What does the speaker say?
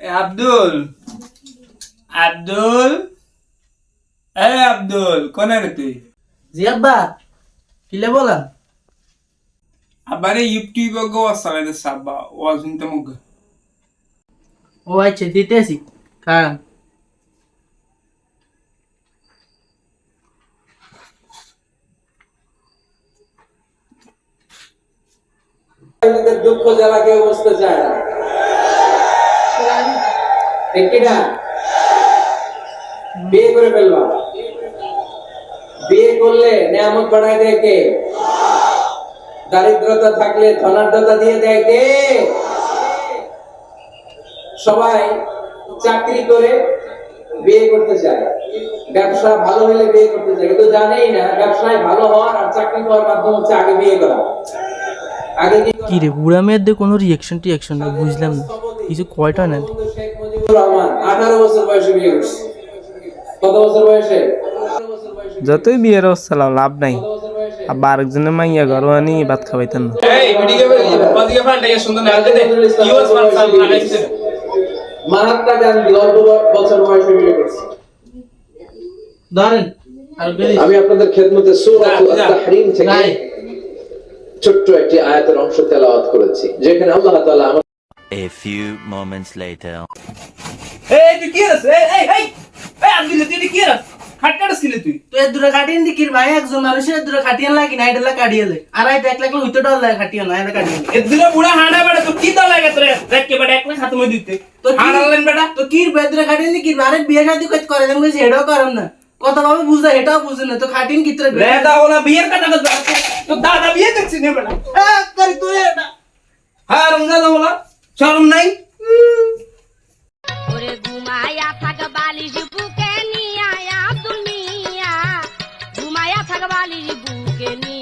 আব্দুল। আব্দুল। এ আব্দুল কোনে রে তুই? জি আব্বা কিলে বলা? আবারে ইউটিউব গো সালাইতে সাব্বা ওয়াজ শুনতে মুগ ও আচ্ছা দিতেছি কারণ দুঃখ জ্বালা কেউ বুঝতে চায় না। বিয়ে করলে কে? দারিদ্রতা থাকলে ধনাঢ্যতা দিয়ে দেয় কে? সবাই চাকরি করে বিয়ে করতে চায়। ব্যবসা ভালো হলে বিয়ে করতে চায়। কিন্তু জানেই না, ব্যবসায় ভালো হওয়ার আর চাকরি পাওয়ার মাধ্যম হচ্ছে আগে বিয়ে করা। আগে কি রে, বুড়া মেয়ের দিয়ে কোনো রিয়েকশন টিয়েকশন বুঝলাম না। কিছু কয়টা না রহমান আঠারো বছর বয়সে বিয়ে করছে। কত বছর বয়সে? যতই বিয়ের অবস্থা লাভ লাভ নাই। আবার আরেকজনের মাইয়া ঘর আনি ভাত খাওয়াইতেন না। বছর বয়সে বিয়ে করছে। ধরেন আমি আপনাদের খেদমতে। তাহরিম থেকে ছোট্ট একটি আয়াতের অংশ তেলাওয়াত করেছি যেখানে আল্লাহ তাআলা A few moments later. এই তুই কি রে এই এই এই এই আব্দুল তুই কি রে খাট কাটস কিলে তুই? তো এর দূরে কাটিয়ে দি কির ভাই? একজন মানুষের দূরে কাটিয়ে লাগি না? এটা কাটিয়ে লে আর এই দেখ লাগলে হইতো ডর লাগে কাটিয়ে না এটা কাটিয়ে এদিকে বুড়া হাঁড়া বেড়া তো কি তো লাগে তোরে? রেখে বেড়া একলা হাতে মধ্যে দিতে তো। কি- হাঁড়ালেন বেড়া তো কির বেদরে কাটিয়ে দি কির আরে বিয়ে শাদি কই করে দেন কইছে এটাও করেন না। কত ভাবে বুঝা এটাও বুঝেন না। তো কাটিন কিতরে রেদা ওলা বিয়ের কথা কথা তো দাদা বিয়ে দেখছি নে বেড়া করি তুই এটা হ্যাঁ রমজান ওলা শরম নাই? ওরে ঘুমায়া থাক বালিশ বুকে নিয়া মিয়া। ঘুমায়া থাক বালিশ বুকে নিয়া।